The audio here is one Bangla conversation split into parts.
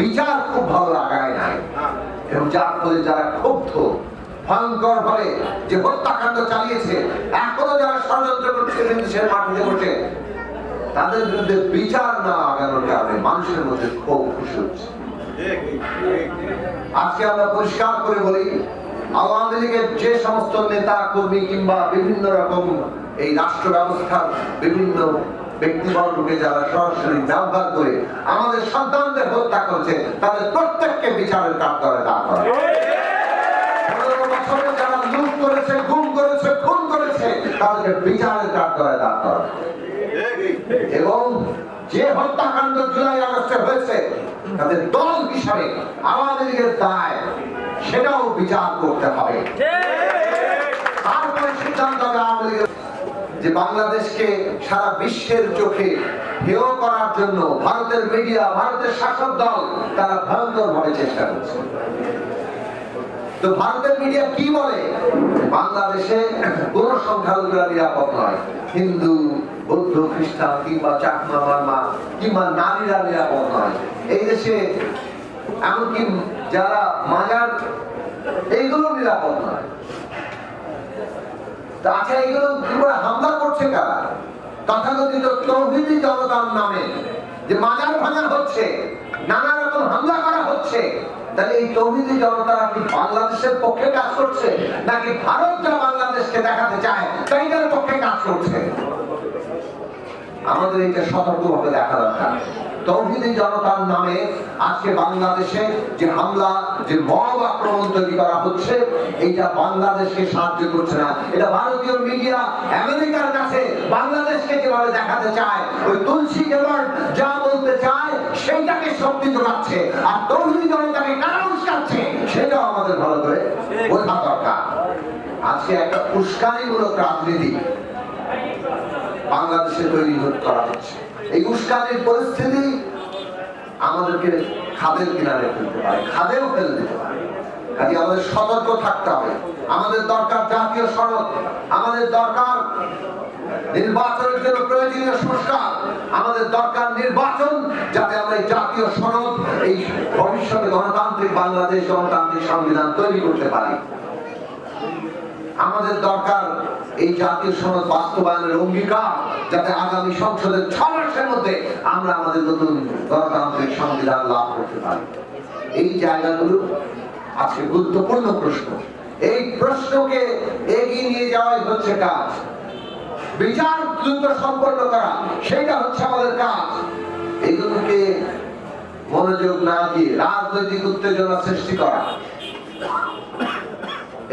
বিচার খুব ভালো লাগায় নাই। এবং যার ফলে যারা ক্ষুব্ধ, ভয়ঙ্কর ভাবে যে হত্যাকাণ্ড চালিয়েছে, এখনও যারা ষড়যন্ত্র করছে দেশের মাটিতে বসে, তাদের বিরুদ্ধে বিচার না আগানোর কারণে মানুষের মধ্যে ক্ষোভ খুশি হচ্ছে। আজকে আমরা পরিষ্কার করে বলি, আওয়ামী লীগের যে সমস্ত নেতা কর্মী কিংবা বিভিন্ন রকম এই রাষ্ট্র ব্যবস্থার বিভিন্ন ব্যক্তিবর্গকে যারা সরাসরি ব্যবহার করে আমাদের সন্তানদের হত্যা করেছে তাদের প্রত্যেককে বিচারের দাঁড় করা যারা লুট করেছে গুম করেছে খুন করেছে তাদেরকে বিচারের দাঁড় করা এবং যে হত্যাকাণ্ড জুলাই আগস্টে হয়েছে তাদের দল হিসাবে লীগের দায় সেটাও বিচার করতে হবে। তারপরে সিদ্ধান্ত হবে যে বাংলাদেশকে সারা বিশ্বের চোখে হেয় করার জন্য ভারতের মিডিয়া, ভারতের শাসক দল, তারা ভয়ঙ্কর ভাবে চেষ্টা করছে। তো ভারতের মিডিয়া কি বলে? বাংলাদেশে কোন সংখ্যালঘুরা নিরাপদ নয়। হিন্দু, বৌদ্ধ, খ্রিস্টান, কিংবা চাকমা কিংবা নারীরা নিরাপদ নয়। এই দেশে এমনকি যারা মাজার, এইগুলো নিরাপদ নয়। আচ্ছা হামলা করছে কারা? তথাকথিত তৌহিদি জনতার নামে যে মাজার হচ্ছে, নানা রকম হামলা করা হচ্ছে, তাহলে এই তৌহিদি জনতা কি বাংলাদেশের পক্ষে কাজ করছে, নাকি ভারত যা বাংলাদেশকে দেখাতে চায়, তাই পক্ষে কাজ করছে? আমাদের এটা সতর্কভাবে দেখা দরকার। তৌহিদি জনতার নামে আজকে বাংলাদেশে যে হামলা, যে মব আক্রমণ তৈরি করা হচ্ছে, এইটা বাংলাদেশকে সাহায্য করছে না। এটা ভারতীয় মিডিয়া আমেরিকার কাছে বাংলাদেশকে যেভাবে দেখাতে চায়, ওই তুলসী গেলট যা বলতে চায়, সেইটাকে শক্তি যোগাচ্ছে আর তৌহিদি জনতাকে কারা উস্কাচ্ছে, সেটাও আমাদের ভালো করে বোঝা দরকার। আজকে একটা উস্কানিমূলক রাজনীতি বাংলাদেশে তৈরি করা হচ্ছে। এই উস্কানির পরিস্থিতি আমাদেরকে খাদের কিনারে ফেলতে পারে, খাদেও ফেলে দিতে পারে। কাজে আমাদের সতর্ক থাকতে হবে। আমাদের দরকার জাতীয় সড়ক, আমাদের দরকার নির্বাচনের জন্য প্রয়োজনীয় সংস্কার, আমাদের দরকার নির্বাচন যাতে আমরা এই জাতীয় সনদ এই ভবিষ্যতে গণতান্ত্রিক বাংলাদেশ, গণতান্ত্রিক সংবিধান তৈরি করতে পারি। আমাদের দরকার এই জাতীয় সনদ বাস্তবায়নের অঙ্গীকার যাতে আগামী সংসদের ছ মাসের মধ্যে আমরা আমাদের নতুন গণতান্ত্রিক সংবিধান লাভ করতে পারি। এই জায়গাগুলো আজকে গুরুত্বপূর্ণ প্রশ্ন। এই প্রশ্নকে এগিয়ে নিয়ে যাওয়াই হচ্ছে কাজ। বিচার দ্রুত সম্পন্ন করা, সেটা হচ্ছে আমাদের কাজ। এগুলোকে মনোযোগ না দিয়ে রাজনৈতিক উত্তেজনা সৃষ্টি করা।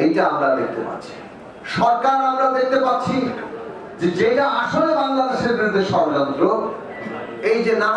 এইটা আমরা দেখতে পাচ্ছি। সরকার আমরা দেখতে পাচ্ছি যে যেটা আসলে বাংলাদেশের বিরুদ্ধে ষড়যন্ত্র, এই যে নানা